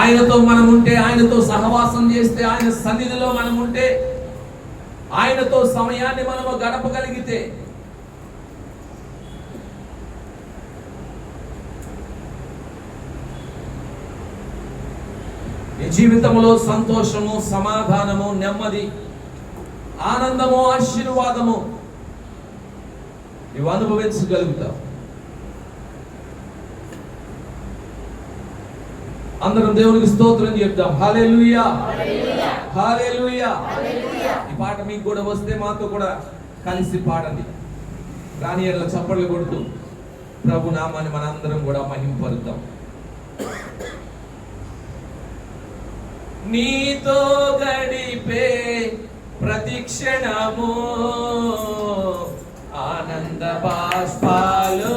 ఆయనతో మనం ఉంటే ఆయనతో సహవాసం చేస్తే ఆయన సన్నిధిలో మనం ఉంటే ఆయనతో సమయాన్ని మనము గడపగలిగితే నీ జీవితంలో సంతోషము సమాధానము నెమ్మది ఆనందము ఆశీర్వాదము నువ్వు అనుభవించగలుగుతావు. అందరం దేవునికి స్తోత్రం చెప్తాం హాలేలుయా హాలేలుయా ఈ పాట మీకు కూడా వస్తే మాతో కూడా కలిసి పాడండి. రాని ఎడల చప్పట్లు కొడుతూ ప్రభు నామాన్ని మనందరం కూడా మహింపరుద్దాం. నీతో గడిపే ప్రతిక్షణము ఆనంద బాష్పాలు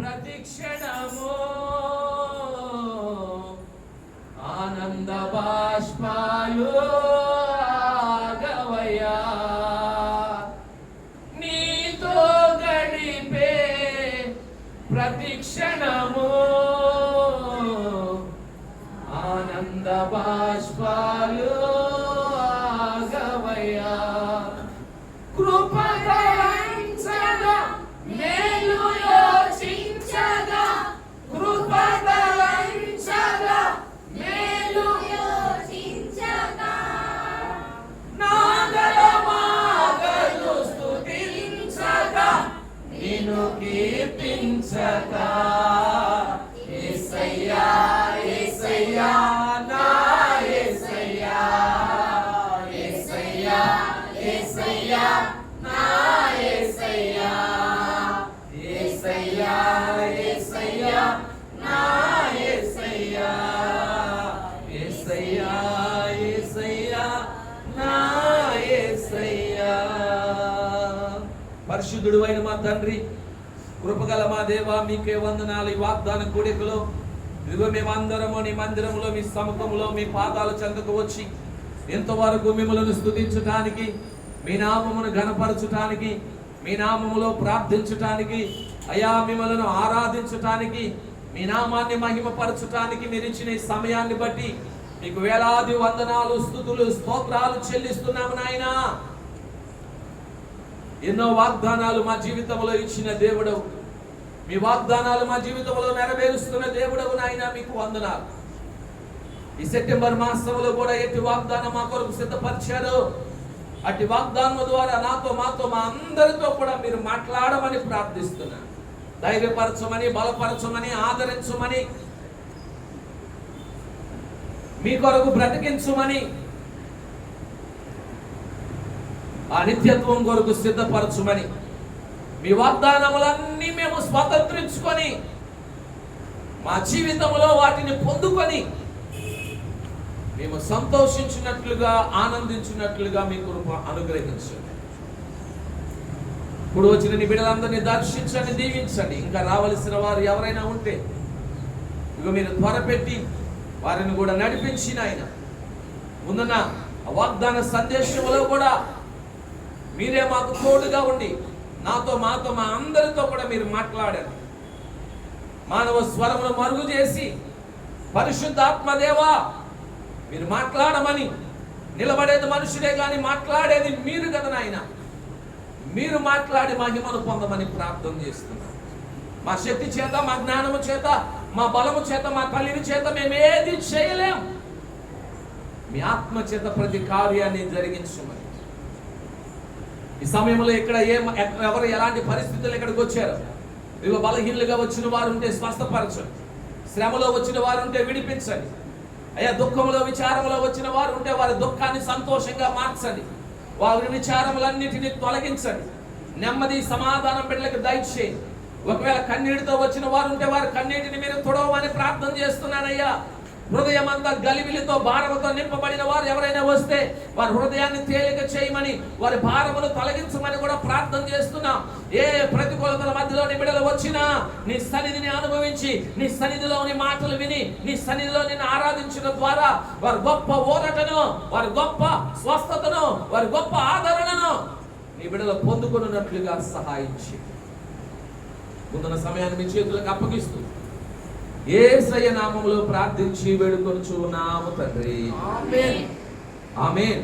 ప్రతిక్షణము పరిశుద్ధుడు అయిన మా తండ్రి కృపగల మా దేవ మీకే వందనాలు. ఈ వాగ్దాన కూడికలో ఇదిగో మేమందరము నీ మందిరములో మీ సముఖములో మీ పాదాలు చెందకు వచ్చి ఎంతవరకు మిమ్మల్ని స్థుతించటానికి మీ నామమును ఘనపరచటానికి మీ నామములో ప్రార్థించటానికి అయా మిమ్మలను ఆరాధించటానికి మీ నామాన్ని మహిమపరచటానికి మీరు ఇచ్చిన ఈ సమయాన్ని బట్టి మీకు వేలాది వందనాలు స్థుతులు స్తోత్రాలు చెల్లిస్తున్నాము నాయనా. ఎన్నో వాగ్దానాలు మా జీవితంలో ఇచ్చిన దేవుడవు. మీ వాగ్దానాలు మా జీవితంలో నెరవేరుస్తున్న దేవుడవు నాయన మీకు వందనాలు. ఈ సెప్టెంబర్ మాసంలో కూడా ఎట్టి వాగ్దానం మా కొరకు సిద్ధపరిచారు అట్టి వాగ్దానం ద్వారా నాతో మాతో మా అందరితో కూడా మీరు మాట్లాడమని ప్రార్థిస్తున్నా. ధైర్యపరచమని బలపరచమని ఆదరించమని మీ కొరకు బ్రతికించమని ఆ నిత్యత్వం కొరకు సిద్ధపరచుమని. మీ వాగ్దానములన్నీ మేము స్వాతంత్రించుకొని మా జీవితంలో వాటిని పొందుకొని మేము సంతోషించినట్లుగా ఆనందించినట్లుగా మీ కృప అనుగ్రహించండి. ఇప్పుడు వచ్చిన నీ బిడ్డలందరినీ దర్శించండి దీవించండి. ఇంకా రావలసిన వారు ఎవరైనా ఉంటే ఇక మీరు త్వరపెట్టి వారిని కూడా నడిపించిన ఆయన. ముందున్న వాగ్దాన సందేశంలో కూడా మీరే మాకు తోడుగా ఉండి నాతో మాతో మా అందరితో కూడా మీరు మాట్లాడారు మానవ స్వరమును మరుగు చేసి పరిశుద్ధాత్మదేవా మీరు మాట్లాడమని నిలబడేది మనుషులే కానీ మాట్లాడేది మీరు కదా నాయన. మీరు మాట్లాడి మహిమను పొందమని ప్రార్థన చేస్తున్నాం. మా శక్తి చేత మా జ్ఞానము చేత మా బలము చేత మా తల్లిని చేత మేము ఏది చేయలేం. మీ ఆత్మ చేత ప్రతి కార్యాన్ని జరిగించమని. ఈ సమయంలో ఇక్కడ ఏ ఎవరు ఎలాంటి పరిస్థితులు ఇక్కడికి వచ్చారు? ఇదిగో బలహీనులుగా వచ్చిన వారు ఉంటే స్వస్థపరచండి. శ్రమలో వచ్చిన వారు ఉంటే విడిపించండి. అయ్యా దుఃఖంలో విచారంలో వచ్చిన వారు ఉంటే వారి దుఃఖాన్ని సంతోషంగా మార్చండి. వారి విచారములన్నిటిని తొలగించండి. నెమ్మది సమాధానం బిడ్డలకు దయచేయండి. ఒకవేళ కన్నీటితో వచ్చిన వారు ఉంటే వారి కన్నీటిని మీరు తొడవమని ప్రార్థన చేస్తున్నానయ్యా. హృదయం అంతా గలిబిలితో భారముతో నింపబడిన వారు ఎవరైనా వస్తే వారి హృదయాన్ని తేలిక చేయమని వారి భారములు తొలగించమని కూడా ప్రార్థన చేస్తున్నాం. ఏ ప్రతికూలతల మధ్యలో నీ బిడ్డలు వచ్చినా నీ సన్నిధిని అనుభవించి నీ సన్నిధిలోని మాటలు విని నీ సన్నిధిలో నిన్ను ఆరాధించడం ద్వారా వారి గొప్ప ఊరటను వారి గొప్ప స్వస్థతను వారి గొప్ప ఆదరణను నీ బిడ్డలు పొందుకున్నట్లుగా సహాయించి. ముందున్న సమయాన్ని మీ చేతులకు అప్పగిస్తూ ఏసయ్య నామములో ప్రార్థించి వేడుకొనుచు నాము తండ్రి. ఆమేన్.